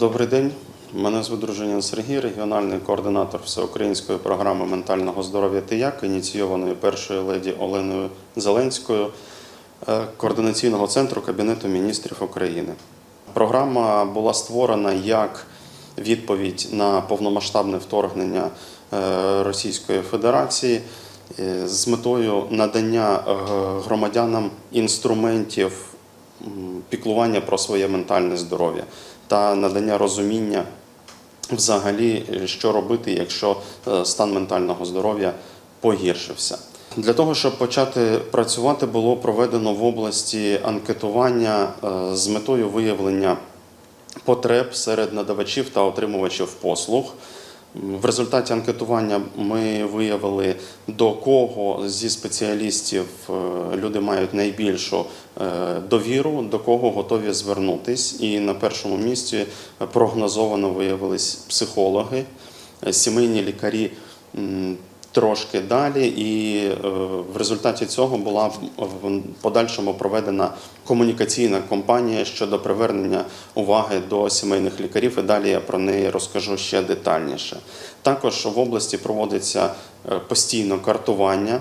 Добрий день. Мене звуть Дружинін Сергій, регіональний координатор всеукраїнської програми ментального здоров'я «Тияк», ініційованої першою леді Оленою Зеленською, е, координаційного центру Кабінету міністрів України. Програма була створена як відповідь на повномасштабне вторгнення е, Російської Федерації е, з метою надання громадянам інструментів піклування про своє ментальне здоров'я та надання розуміння взагалі, е, що робити, якщо е, стан ментального здоров'я погіршився. Для того, щоб почати працювати, було проведено в області анкетування е, з метою виявлення потреб серед надавачів та отримувачів послуг. В результаті анкетування ми виявили, до кого зі спеціалістів е, люди мають найбільшу е, довіру, до кого готові звернутись. І на першому місці прогнозовано виявились психологи, е, сімейні лікарі. Трошки далі, і е, в результаті цього була в в подальшому проведена комунікаційна кампанія щодо привернення уваги до сімейних лікарів. І далі я про неї розкажу ще детальніше. Також в області проводиться е, постійно картування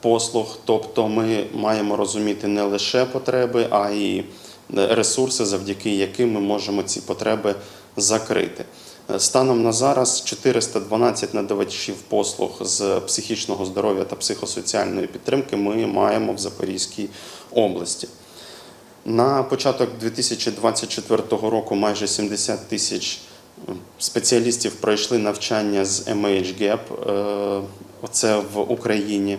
послуг, тобто ми маємо розуміти не лише потреби, а й е, ресурси, завдяки яким ми можемо ці потреби закрити. Е, Станом на зараз 412 надавачів послуг з психічного здоров'я та психосоціальної підтримки ми маємо в Запорізькій області. На початок 2024 року майже 70 тисяч спеціалістів пройшли навчання з MHGAP, е, це в Україні.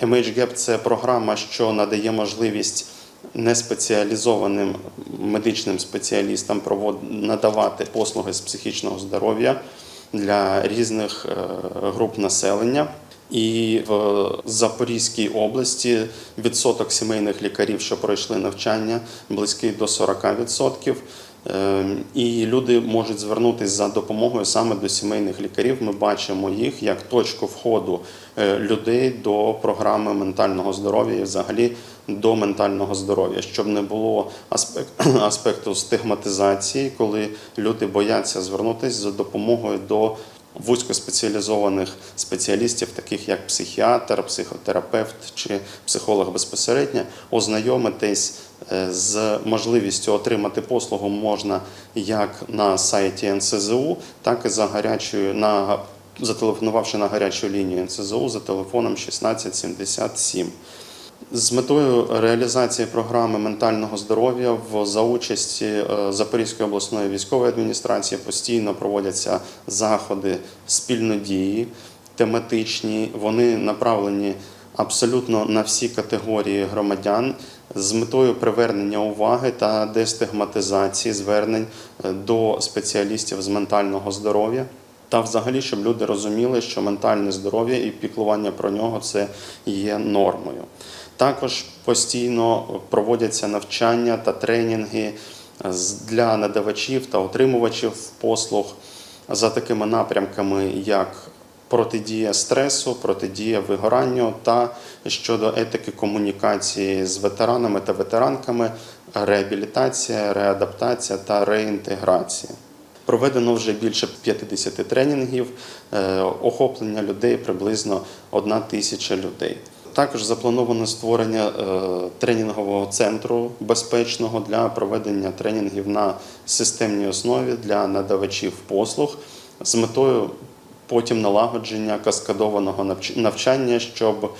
MHGAP – це програма, що надає можливість неспеціалізованим медичним спеціалістам надавати послуги з психічного здоров'я для різних е, груп населення. І в Запорізькій області відсоток сімейних лікарів, що пройшли навчання, близький до 40%. Ем, І люди можуть звернутися за допомогою саме до сімейних лікарів. Ми бачимо їх як точку входу е, людей до програми ментального здоров'я і взагалі до ментального здоров'я, щоб не було аспект, аспекту стигматизації, коли люди бояться звернутися за допомогою до вузькоспеціалізованих спеціалістів, таких як психіатр, психотерапевт чи психолог безпосередньо, ознайомитись е, з можливістю отримати послугу можна як на сайті НСЗУ, так і за гарячою на зателефонувавши на гарячу лінію НСЗУ за телефоном 1677. З метою реалізації програми ментального здоров'я в за участі е, Запорізької обласної військової адміністрації постійно проводяться заходи спільнодії, тематичні. Вони направлені абсолютно на всі категорії громадян з метою привернення уваги та дестигматизації звернень е, до спеціалістів з ментального здоров'я. Та взагалі, щоб люди розуміли, що ментальне здоров'я і піклування про нього це є нормою. Також постійно проводяться навчання та тренінги для надавачів та отримувачів послуг за такими напрямками, як протидія стресу, протидія вигоранню та щодо етики комунікації з ветеранами та ветеранками, реабілітація, реадаптація та реінтеграція. Проведено вже більше 50 тренінгів, е, охоплення людей приблизно 1 тисяча людей. Також заплановано створення е, тренінгового центру безпечного для проведення тренінгів на системній основі для надавачів послуг з метою потім налагодження каскадованого навч- навчання, щоб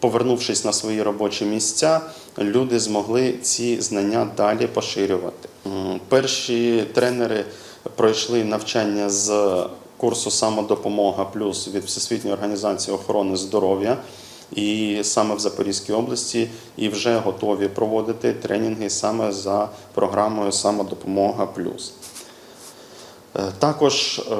повернувшись на свої робочі місця, люди змогли ці знання далі поширювати. Перші тренери пройшли навчання з курсу самодопомога плюс від Всесвітньої організації охорони здоров'я. І саме в Запорізькій області і вже готові проводити тренінги саме за програмою Самодопомога Плюс. Е, Також е,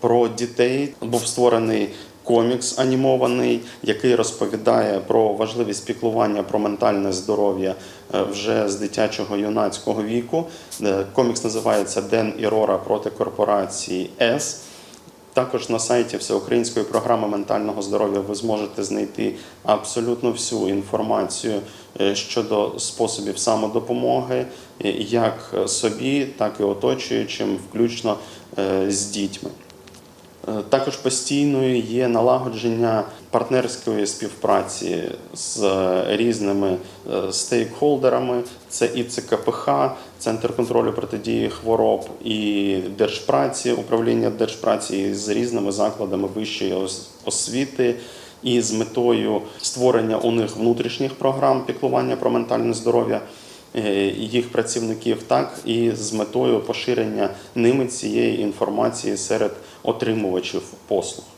про дітей був створений комікс анімований, який розповідає про важливість піклування про ментальне здоров'я е, вже з дитячого юнацького віку. Е, Комікс називається Ден і Рора проти корпорації С. Також на сайті Всеукраїнської програми ментального здоров'я ви зможете знайти абсолютно всю інформацію е, щодо способів самодопомоги, як собі, так і оточуючим, включно з дітьми. Е, Також постійною є налагодження партнерської співпраці з різними е, стейкхолдерами. Це і ЦКПХ, Центр контролю протидії хвороб, і Держпраці, управління Держпраці з різними закладами вищої освіти. І з метою створення у них внутрішніх програм піклування про ментальне здоров'я їх працівників, так і з метою поширення ними цієї інформації серед отримувачів послуг.